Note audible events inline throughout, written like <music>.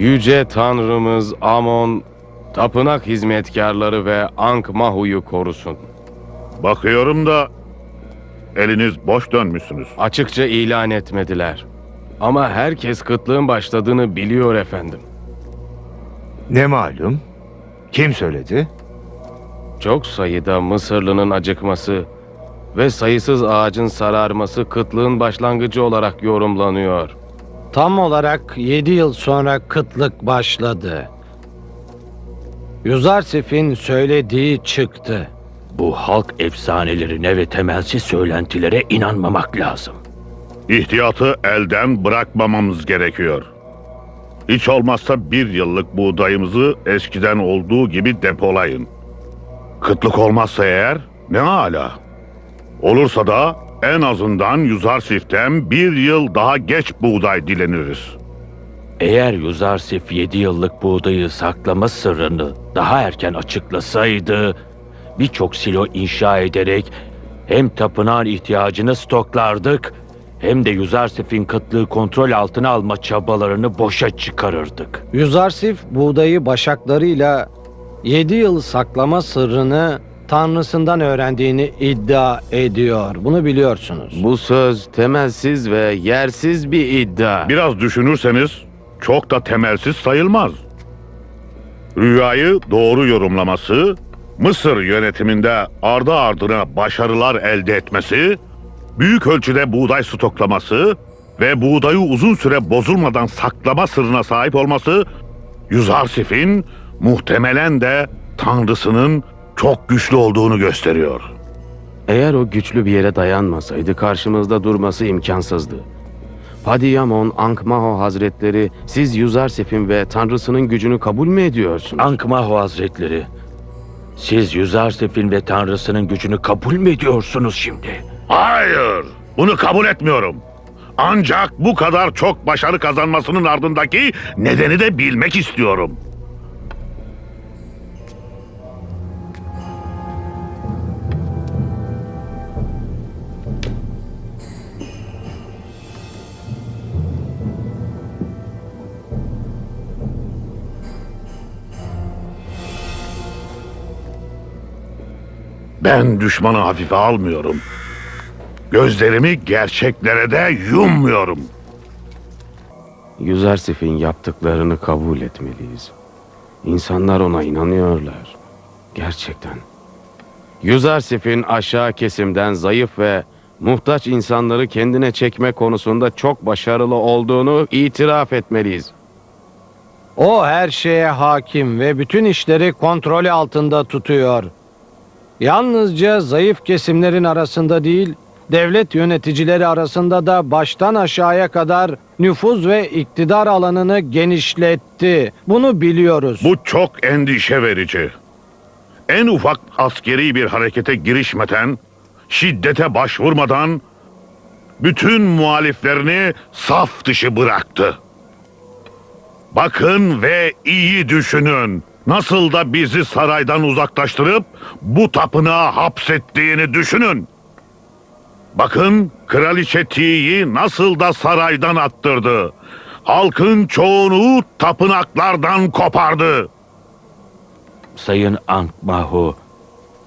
Yüce Tanrımız Amon, tapınak hizmetkarları ve Ankh-Mahu'yu korusun. Bakıyorum da eliniz boş dönmüşsünüz. Açıkça ilan etmediler. Ama herkes kıtlığın başladığını biliyor efendim. Ne malum? Kim söyledi? Çok sayıda Mısırlı'nın acıkması ve sayısız ağacın sararması kıtlığın başlangıcı olarak yorumlanıyor. Tam olarak 7 yıl sonra kıtlık başladı. Yuzarsif'in söylediği çıktı. Bu halk efsanelerine ve temelsiz söylentilere inanmamak lazım. İhtiyatı elden bırakmamamız gerekiyor. Hiç olmazsa bir yıllık buğdayımızı eskiden olduğu gibi depolayın. Kıtlık olmazsa eğer ne hala. Olursa da en azından Yuzarsif'ten bir yıl daha geç buğday dileniriz. Eğer Yuzarsif 7 yıllık buğdayı saklama sırrını daha erken açıklasaydı, birçok silo inşa ederek hem tapınağın ihtiyacını stoklardık, hem de Yuzarsif'in kıtlığı kontrol altına alma çabalarını boşa çıkarırdık. Yuzarsif buğdayı başaklarıyla 7 yıl saklama sırrını tanrısından öğrendiğini iddia ediyor. Bunu biliyorsunuz. Bu söz temelsiz ve yersiz bir iddia. Biraz düşünürseniz çok da temelsiz sayılmaz. Rüyayı doğru yorumlaması, Mısır yönetiminde ardı ardına başarılar elde etmesi, büyük ölçüde buğday stoklaması ve buğdayı uzun süre bozulmadan saklama sırrına sahip olması, Yüzarsif'in muhtemelen de tanrısının çok güçlü olduğunu gösteriyor. Eğer o güçlü bir yere dayanmasaydı karşımızda durması imkansızdı. Padiyamon Ankh-Maho Hazretleri siz Yuzarsif'in ve Tanrısının gücünü kabul mü ediyorsunuz? Ankmahu Hazretleri, siz Yuzarsif'in ve Tanrısının gücünü kabul mü ediyorsunuz şimdi? Hayır, bunu kabul etmiyorum. Ancak bu kadar çok başarı kazanmasının ardındaki nedeni de bilmek istiyorum. Ben düşmanı hafife almıyorum. Gözlerimi gerçeklere de yummuyorum. Yuzarsif'in yaptıklarını kabul etmeliyiz. İnsanlar ona inanıyorlar. Gerçekten. Yuzarsif'in aşağı kesimden zayıf ve muhtaç insanları kendine çekme konusunda çok başarılı olduğunu itiraf etmeliyiz. O her şeye hakim ve bütün işleri kontrolü altında tutuyor. Yalnızca zayıf kesimlerin arasında değil, devlet yöneticileri arasında da baştan aşağıya kadar nüfuz ve iktidar alanını genişletti. Bunu biliyoruz. Bu çok endişe verici. En ufak askeri bir harekete girişmeden, şiddete başvurmadan bütün muhaliflerini saf dışı bıraktı. Bakın ve iyi düşünün. Nasıl da bizi saraydan uzaklaştırıp bu tapınağa hapsettiğini düşünün. Bakın kraliçe Ti'yi nasıl da saraydan attırdı. Halkın çoğunu tapınaklardan kopardı. Sayın Ankmahu,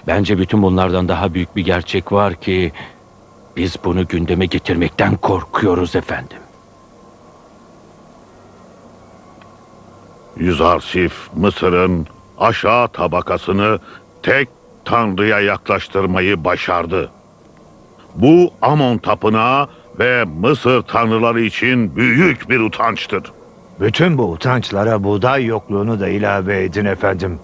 bence bütün bunlardan daha büyük bir gerçek var ki biz bunu gündeme getirmekten korkuyoruz efendim. Yüzarsif Mısır'ın aşağı tabakasını tek tanrıya yaklaştırmayı başardı. Bu Amon tapınağı ve Mısır tanrıları için büyük bir utançtır. Bütün bu utançlara buğday yokluğunu da ilave edin efendim.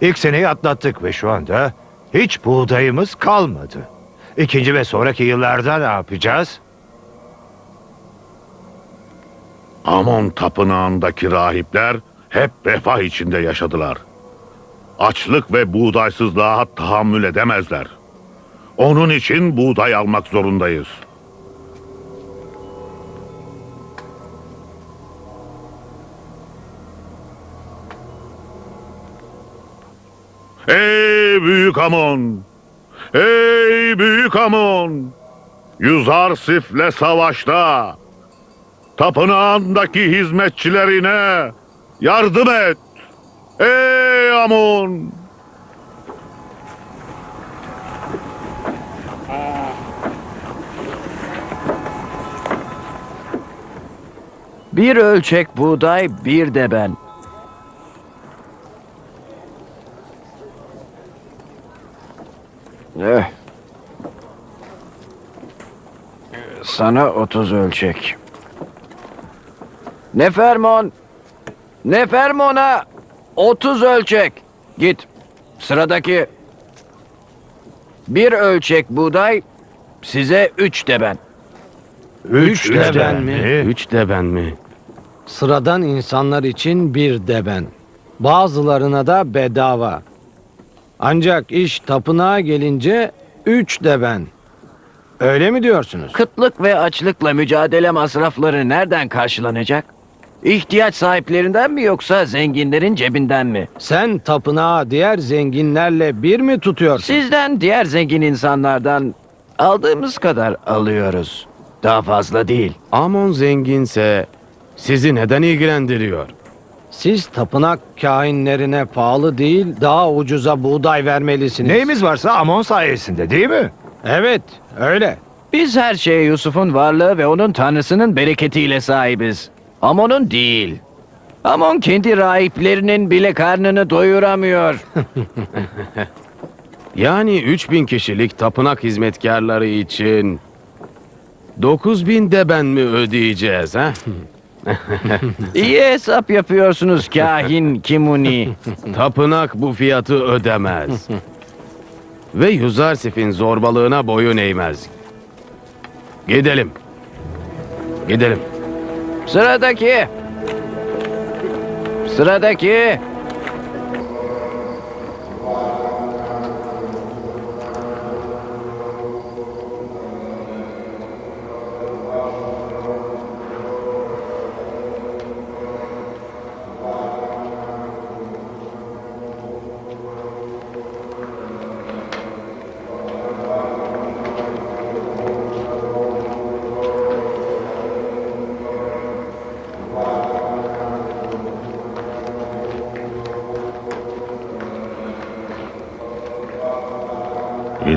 İlk seneyi atlattık ve şu anda hiç buğdayımız kalmadı. İkinci ve sonraki yıllarda ne yapacağız? Amon tapınağındaki rahipler hep refah içinde yaşadılar. Açlık ve buğdaysızlığa tahammül edemezler. Onun için buğday almak zorundayız. Ey büyük Amon! Ey büyük Amon! Yüzarsif'le savaşta tapınağındaki hizmetçilerine yardım et. Ey Amon! Bir ölçek buğday, bir de ben. Eh. Sana 30 ölçek. Ne fermon? Ne fermona? 30 ölçek. Git. Sıradaki. Bir ölçek buğday, size üç de ben. Üç de ben mi? Üç de ben mi? Sıradan insanlar için bir deben. Bazılarına da bedava. Ancak iş tapınağa gelince üç deben. Öyle mi diyorsunuz? Kıtlık ve açlıkla mücadele masrafları nereden karşılanacak? İhtiyaç sahiplerinden mi yoksa zenginlerin cebinden mi? Sen tapınağı diğer zenginlerle bir mi tutuyorsun? Sizden diğer zengin insanlardan aldığımız kadar alıyoruz. Daha fazla değil. Amon zenginse sizi neden ilgilendiriyor? Siz tapınak kahinlerine pahalı değil, daha ucuza buğday vermelisiniz. Neyimiz varsa Amon sayesinde değil mi? Evet, öyle. Biz her şeye Yusuf'un varlığı ve onun tanrısının bereketiyle sahibiz. Amon'un değil. Amon kendi rahiplerinin bile karnını doyuramıyor. <laughs> Yani 3000 kişilik tapınak hizmetkarları için 9000 de ben mi ödeyeceğiz ha? <laughs> İyi hesap yapıyorsunuz kahin Kimuni. <laughs> Tapınak bu fiyatı ödemez. Ve Yuzarsif'in zorbalığına boyun eğmez. Gidelim. Gidelim. Sıradaki. Sıradaki.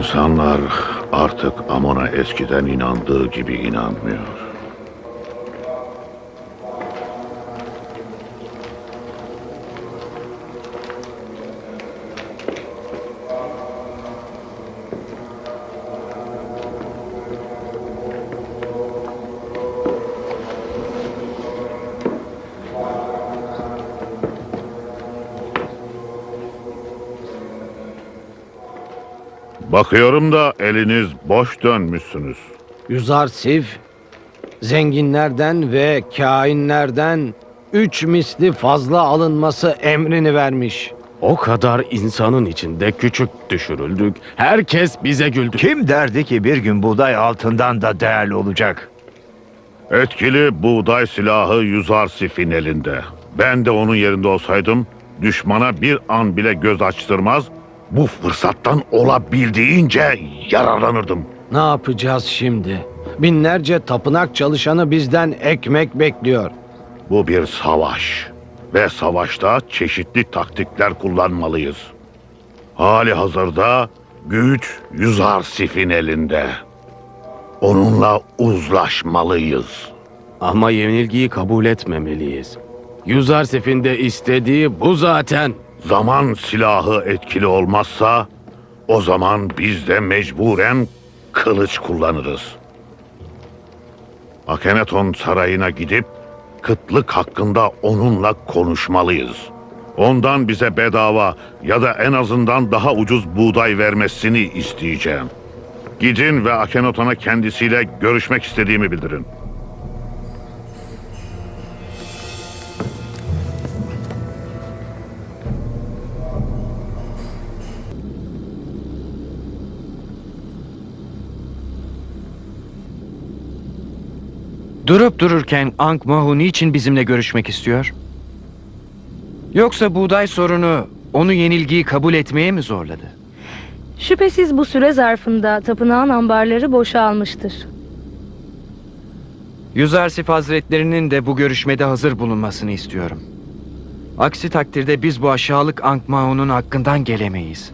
İnsanlar artık Amon'a eskiden inandığı gibi inanmıyor. Bakıyorum da eliniz boş dönmüşsünüz. Yüzar Sif, zenginlerden ve kainlerden üç misli fazla alınması emrini vermiş. O kadar insanın içinde küçük düşürüldük. Herkes bize güldü. Kim derdi ki bir gün buğday altından da değerli olacak? Etkili buğday silahı Yuzarsif'in elinde. Ben de onun yerinde olsaydım düşmana bir an bile göz açtırmaz, bu fırsattan olabildiğince yararlanırdım. Ne yapacağız şimdi? Binlerce tapınak çalışanı bizden ekmek bekliyor. Bu bir savaş ve savaşta çeşitli taktikler kullanmalıyız. Hali hazırda güç Yuzarsif'in elinde. Onunla uzlaşmalıyız. Ama yenilgiyi kabul etmemeliyiz. Yuzarsif'in de istediği bu zaten. Zaman silahı etkili olmazsa o zaman biz de mecburen kılıç kullanırız. Akeneton sarayına gidip kıtlık hakkında onunla konuşmalıyız. Ondan bize bedava ya da en azından daha ucuz buğday vermesini isteyeceğim. Gidin ve Akeneton'a kendisiyle görüşmek istediğimi bildirin. Durup dururken Ankh Mahu niçin bizimle görüşmek istiyor? Yoksa buğday sorunu onu yenilgiyi kabul etmeye mi zorladı? Şüphesiz bu süre zarfında tapınağın ambarları boşalmıştır. Yüzarsif Hazretlerinin de bu görüşmede hazır bulunmasını istiyorum. Aksi takdirde biz bu aşağılık Ankh-Mahon'un hakkından gelemeyiz.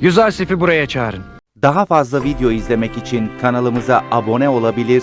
Yüzarsif'i buraya çağırın. Daha fazla video izlemek için kanalımıza abone olabilir,